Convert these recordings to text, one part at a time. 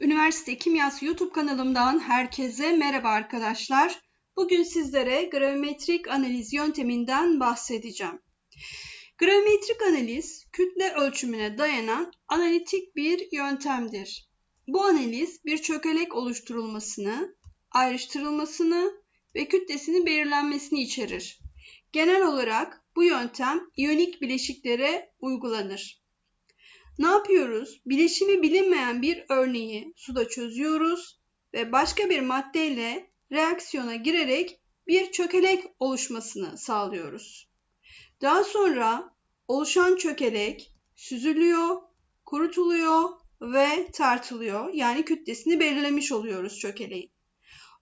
Üniversite Kimyası YouTube kanalımdan herkese merhaba arkadaşlar. Bugün sizlere gravimetrik analiz yönteminden bahsedeceğim. Gravimetrik analiz kütle ölçümüne dayanan analitik bir yöntemdir. Bu analiz bir çökelek oluşturulmasını, ayrıştırılmasını ve kütlesinin belirlenmesini içerir. Genel olarak bu yöntem iyonik bileşiklere uygulanır. Ne yapıyoruz? Bileşimi bilinmeyen bir örneği suda çözüyoruz ve başka bir maddeyle reaksiyona girerek bir çökelek oluşmasını sağlıyoruz. Daha sonra oluşan çökelek süzülüyor, kurutuluyor ve tartılıyor. Yani kütlesini belirlemiş oluyoruz çökeleğin.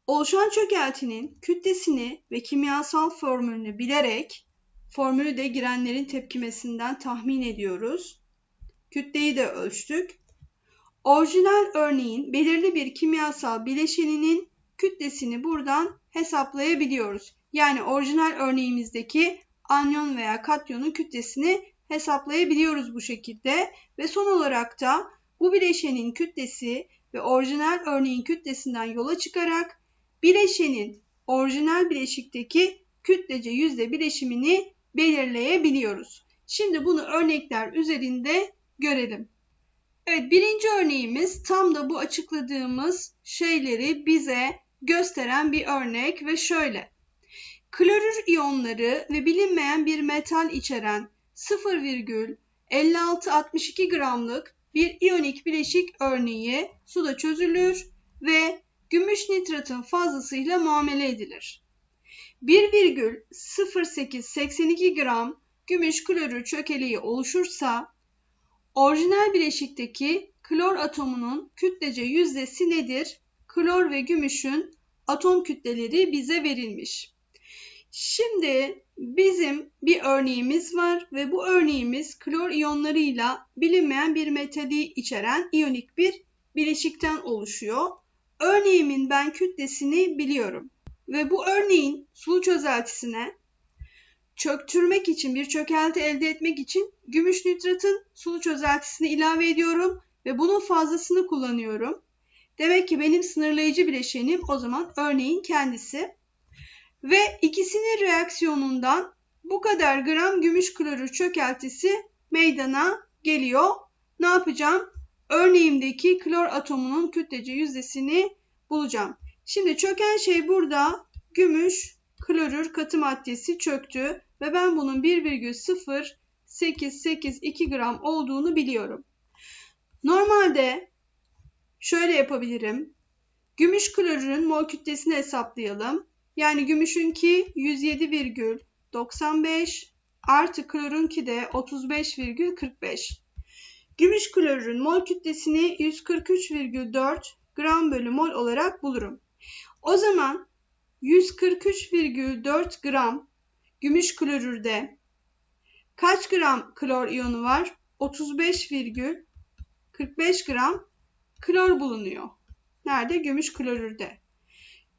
Oluşan çökeltinin kütlesini ve kimyasal formülünü bilerek formülü de girenlerin tepkimesinden tahmin ediyoruz kütleyi de ölçtük. Orijinal örneğin belirli bir kimyasal bileşeninin kütlesini buradan hesaplayabiliyoruz. Yani orijinal örneğimizdeki anyon veya katyonun kütlesini hesaplayabiliyoruz bu şekilde ve son olarak da bu bileşenin kütlesi ve orijinal örneğin kütlesinden yola çıkarak bileşenin orijinal bileşikteki kütlece yüzde bileşimini belirleyebiliyoruz. Şimdi bunu örnekler üzerinde görelim. Evet birinci örneğimiz tam da bu açıkladığımız şeyleri bize gösteren bir örnek ve şöyle. Klorür iyonları ve bilinmeyen bir metal içeren 0,5662 gramlık bir iyonik bileşik örneği suda çözülür ve gümüş nitratın fazlasıyla muamele edilir. 1,0882 gram gümüş klorür çökeleği oluşursa Orijinal bileşikteki klor atomunun kütlece yüzdesi nedir? Klor ve gümüşün atom kütleleri bize verilmiş. Şimdi bizim bir örneğimiz var ve bu örneğimiz klor iyonlarıyla bilinmeyen bir metali içeren iyonik bir bileşikten oluşuyor. Örneğimin ben kütlesini biliyorum ve bu örneğin sulu çözeltisine çöktürmek için, bir çökelti elde etmek için gümüş nitratın sulu çözeltisini ilave ediyorum ve bunun fazlasını kullanıyorum. Demek ki benim sınırlayıcı bileşenim o zaman örneğin kendisi. Ve ikisinin reaksiyonundan bu kadar gram gümüş klorür çökeltisi meydana geliyor. Ne yapacağım? Örneğimdeki klor atomunun kütlece yüzdesini bulacağım. Şimdi çöken şey burada gümüş klorür katı maddesi çöktü ve ben bunun 1,0882 gram olduğunu biliyorum. Normalde şöyle yapabilirim. Gümüş klorürün mol kütlesini hesaplayalım. Yani gümüşünki 107,95 artı klorunki de 35,45. Gümüş klorürün mol kütlesini 143,4 gram bölü mol olarak bulurum. O zaman 143,4 gram Gümüş klorürde kaç gram klor iyonu var? 35,45 gram klor bulunuyor. Nerede? Gümüş klorürde.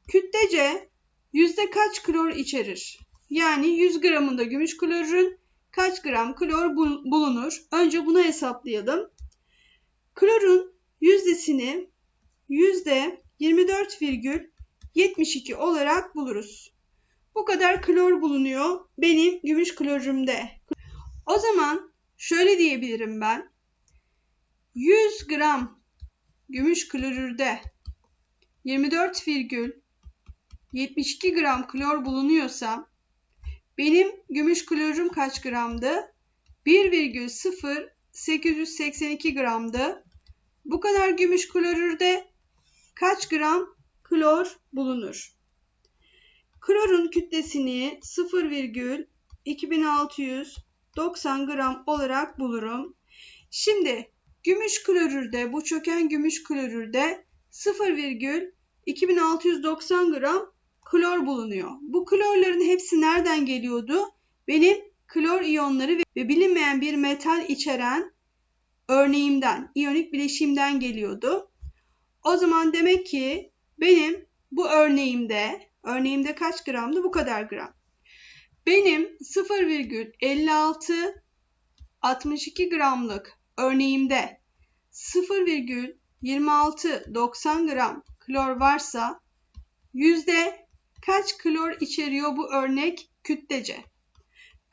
Kütlece yüzde kaç klor içerir? Yani 100 gramında gümüş klorürün kaç gram klor bulunur? Önce bunu hesaplayalım. Klorun yüzdesini yüzde 24,72 olarak buluruz. Bu kadar klor bulunuyor benim gümüş klorürümde. O zaman şöyle diyebilirim ben. 100 gram gümüş klorürde 24,72 gram klor bulunuyorsa benim gümüş klorürüm kaç gramdı? 1,0882 gramdı. Bu kadar gümüş klorürde kaç gram klor bulunur? Klorun kütlesini 0,2690 gram olarak bulurum. Şimdi gümüş klorürde bu çöken gümüş klorürde 0,2690 gram klor bulunuyor. Bu klorların hepsi nereden geliyordu? Benim klor iyonları ve bilinmeyen bir metal içeren örneğimden, iyonik bileşimden geliyordu. O zaman demek ki benim bu örneğimde Örneğimde kaç gramdı? Bu kadar gram. Benim 0,56 62 gramlık örneğimde 0,56 26-90 gram klor varsa yüzde kaç klor içeriyor bu örnek kütlece?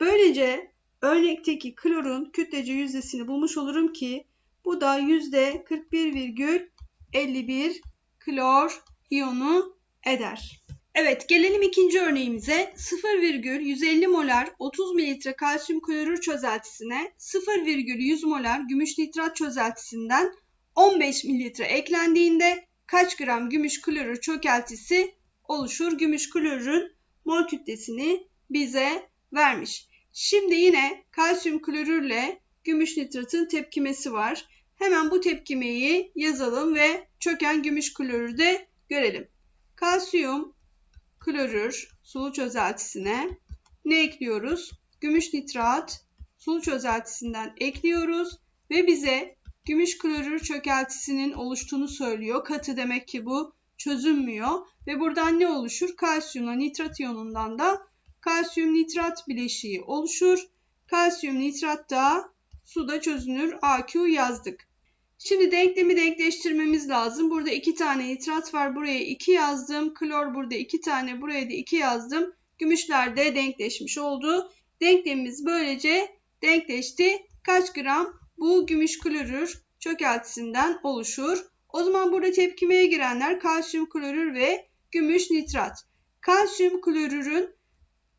Böylece örnekteki klorun kütlece yüzdesini bulmuş olurum ki bu da yüzde 41,51 klor iyonu eder. Evet gelelim ikinci örneğimize 0,150 molar 30 mililitre kalsiyum klorür çözeltisine 0,100 molar gümüş nitrat çözeltisinden 15 mililitre eklendiğinde kaç gram gümüş klorür çökeltisi oluşur? Gümüş klorürün mol kütlesini bize vermiş. Şimdi yine kalsiyum klorürle gümüş nitratın tepkimesi var. Hemen bu tepkimeyi yazalım ve çöken gümüş klorürü de görelim. Kalsiyum klorür sulu çözeltisine ne ekliyoruz? Gümüş nitrat sulu çözeltisinden ekliyoruz ve bize gümüş klorür çökeltisinin oluştuğunu söylüyor. Katı demek ki bu çözünmüyor ve buradan ne oluşur? Kalsiyumla nitrat iyonundan da kalsiyum nitrat bileşiği oluşur. Kalsiyum nitrat da suda çözünür. AQ yazdık. Şimdi denklemi denkleştirmemiz lazım. Burada iki tane nitrat var. Buraya 2 yazdım. Klor burada iki tane. Buraya da 2 yazdım. Gümüşler de denkleşmiş oldu. Denklemimiz böylece denkleşti. Kaç gram? Bu gümüş klorür çökeltisinden oluşur. O zaman burada tepkimeye girenler kalsiyum klorür ve gümüş nitrat. Kalsiyum klorürün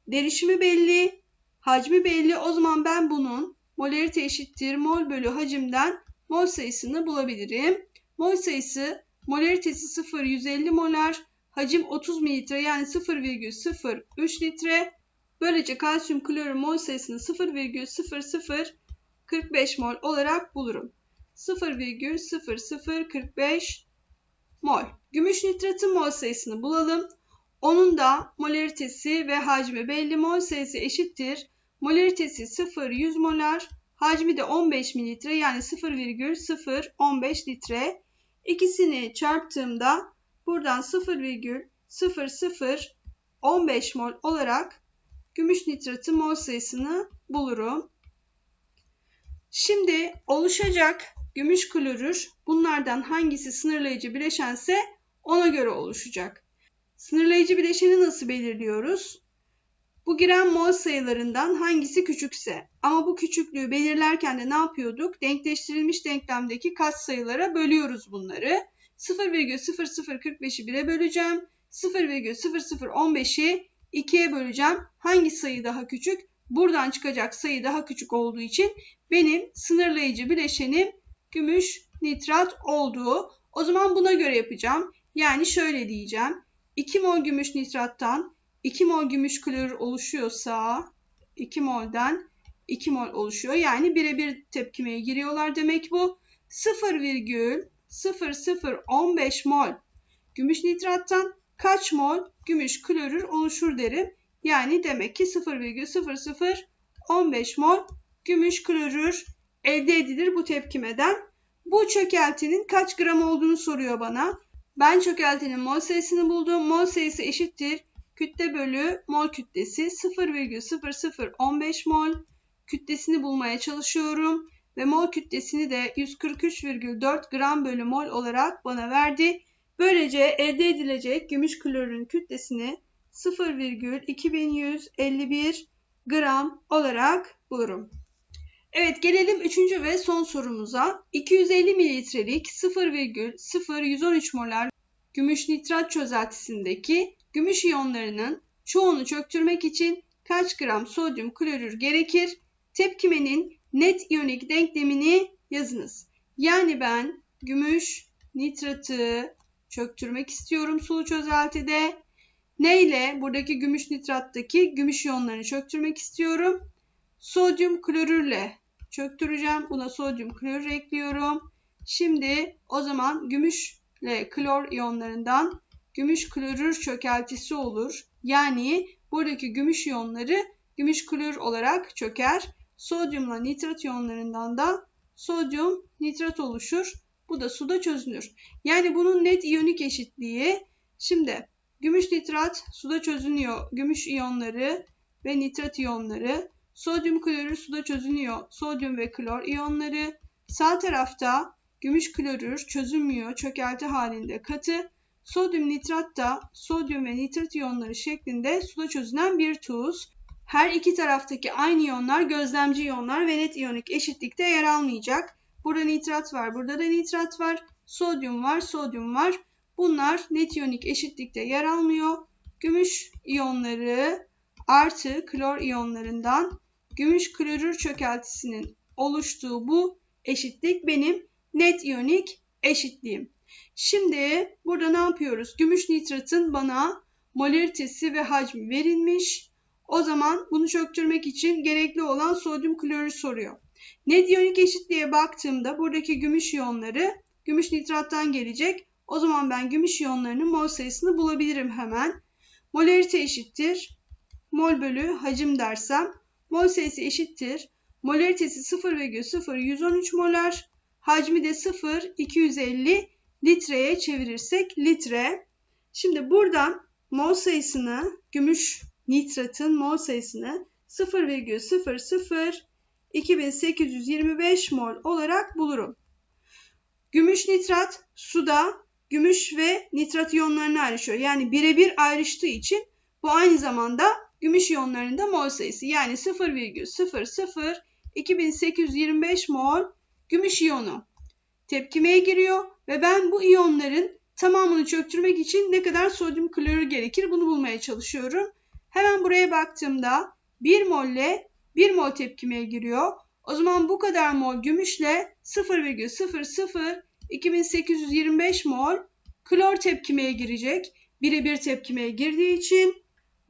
derişimi belli, hacmi belli. O zaman ben bunun molarite eşittir mol bölü hacimden mol sayısını bulabilirim. Mol sayısı molaritesi 0 150 molar, hacim 30 mililitre yani 0,03 litre. Böylece kalsiyum klorür mol sayısını 0,0045 mol olarak bulurum. 0,0045 mol. Gümüş nitratın mol sayısını bulalım. Onun da molaritesi ve hacmi belli mol sayısı eşittir. Molaritesi 0 100 molar, hacmi de 15 mililitre yani 0,015 litre. İkisini çarptığımda buradan 0,0015 mol olarak gümüş nitratın mol sayısını bulurum. Şimdi oluşacak gümüş klorür bunlardan hangisi sınırlayıcı bileşense ona göre oluşacak. Sınırlayıcı bileşeni nasıl belirliyoruz? Bu giren mol sayılarından hangisi küçükse ama bu küçüklüğü belirlerken de ne yapıyorduk? Denkleştirilmiş denklemdeki sayılara bölüyoruz bunları. 0,0045'i 1'e böleceğim. 0,0015'i 2'ye böleceğim. Hangi sayı daha küçük? Buradan çıkacak sayı daha küçük olduğu için benim sınırlayıcı bileşenim gümüş nitrat olduğu. O zaman buna göre yapacağım. Yani şöyle diyeceğim. 2 mol gümüş nitrattan 2 mol gümüş klorür oluşuyorsa 2 molden 2 mol oluşuyor. Yani birebir tepkimeye giriyorlar demek bu. 0,0015 mol gümüş nitrattan kaç mol gümüş klorür oluşur derim. Yani demek ki 0,0015 mol gümüş klorür elde edilir bu tepkimeden. Bu çökeltinin kaç gram olduğunu soruyor bana. Ben çökeltinin mol sayısını buldum. Mol sayısı eşittir. Kütle bölü mol kütlesi 0,0015 mol. Kütlesini bulmaya çalışıyorum. Ve mol kütlesini de 143,4 gram bölü mol olarak bana verdi. Böylece elde edilecek gümüş klorürün kütlesini 0,2151 gram olarak bulurum. Evet gelelim üçüncü ve son sorumuza. 250 mililitrelik 0,0113 molar gümüş nitrat çözeltisindeki gümüş iyonlarının çoğunu çöktürmek için kaç gram sodyum klorür gerekir? Tepkimenin net iyonik denklemini yazınız. Yani ben gümüş nitratı çöktürmek istiyorum sulu çözeltide. Ne ile? Buradaki gümüş nitrattaki gümüş iyonlarını çöktürmek istiyorum. Sodyum klorürle çöktüreceğim. Buna sodyum klorür ekliyorum. Şimdi o zaman gümüşle klor iyonlarından gümüş klorür çökeltisi olur. Yani buradaki gümüş iyonları gümüş klorür olarak çöker. Sodyumla nitrat iyonlarından da sodyum nitrat oluşur. Bu da suda çözünür. Yani bunun net iyonik eşitliği şimdi gümüş nitrat suda çözünüyor. Gümüş iyonları ve nitrat iyonları Sodyum klorür suda çözünüyor. Sodyum ve klor iyonları. Sağ tarafta gümüş klorür çözünmüyor, çökelti halinde katı. Sodyum nitrat da sodyum ve nitrat iyonları şeklinde suda çözünen bir tuz. Her iki taraftaki aynı iyonlar gözlemci iyonlar ve net iyonik eşitlikte yer almayacak. Burada nitrat var, burada da nitrat var. Sodyum var, sodyum var. Bunlar net iyonik eşitlikte yer almıyor. Gümüş iyonları artı klor iyonlarından gümüş klorür çökeltisinin oluştuğu bu eşitlik benim net iyonik eşitliğim. Şimdi burada ne yapıyoruz? Gümüş nitratın bana molaritesi ve hacmi verilmiş. O zaman bunu çöktürmek için gerekli olan sodyum klorür soruyor. Net iyonik eşitliğe baktığımda buradaki gümüş iyonları gümüş nitrattan gelecek. O zaman ben gümüş iyonlarının mol sayısını bulabilirim hemen. Molarite eşittir. Mol bölü hacim dersem mol sayısı eşittir. Molaritesi 0,0113 molar. Hacmi de 0,250 litreye çevirirsek litre. Şimdi buradan mol sayısını gümüş nitratın mol sayısını 0,00 2825 mol olarak bulurum. Gümüş nitrat suda gümüş ve nitrat iyonlarını ayrışıyor. Yani birebir ayrıştığı için bu aynı zamanda gümüş iyonlarının da mol sayısı. Yani 0,00 2825 mol gümüş iyonu tepkimeye giriyor ve ben bu iyonların tamamını çöktürmek için ne kadar sodyum klorür gerekir bunu bulmaya çalışıyorum. Hemen buraya baktığımda 1 molle 1 mol tepkimeye giriyor. O zaman bu kadar mol gümüşle 0,00 2825 mol klor tepkimeye girecek. Birebir tepkimeye girdiği için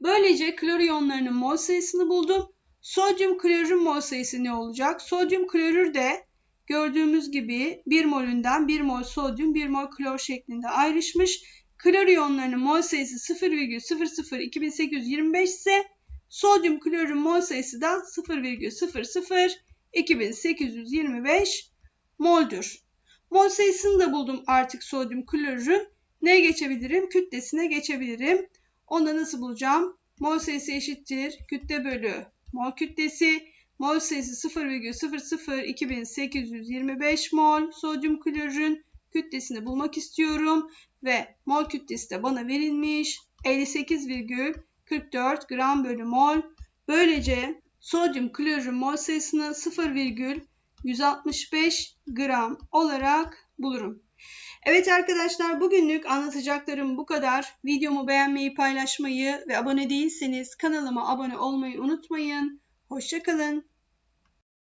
böylece klor iyonlarının mol sayısını buldum. Sodyum klorürün mol sayısı ne olacak? Sodyum klorür de gördüğümüz gibi 1 molünden 1 mol sodyum 1 mol klor şeklinde ayrışmış. Klor iyonlarının mol sayısı 0,00 2825 ise sodyum klorürün mol sayısı da 0,00 2825 mol'dür. Mol sayısını da buldum artık sodyum klorürün. Neye geçebilirim? Kütlesine geçebilirim. Onda nasıl bulacağım? Mol sayısı eşittir. Kütle bölü mol kütlesi. Mol sayısı 0,00 2825 mol sodyum klorürün kütlesini bulmak istiyorum. Ve mol kütlesi de bana verilmiş. 58,44 gram bölü mol. Böylece sodyum klorürün mol sayısını 0,165 gram olarak bulurum. Evet arkadaşlar bugünlük anlatacaklarım bu kadar. Videomu beğenmeyi, paylaşmayı ve abone değilseniz kanalıma abone olmayı unutmayın. Hoşçakalın.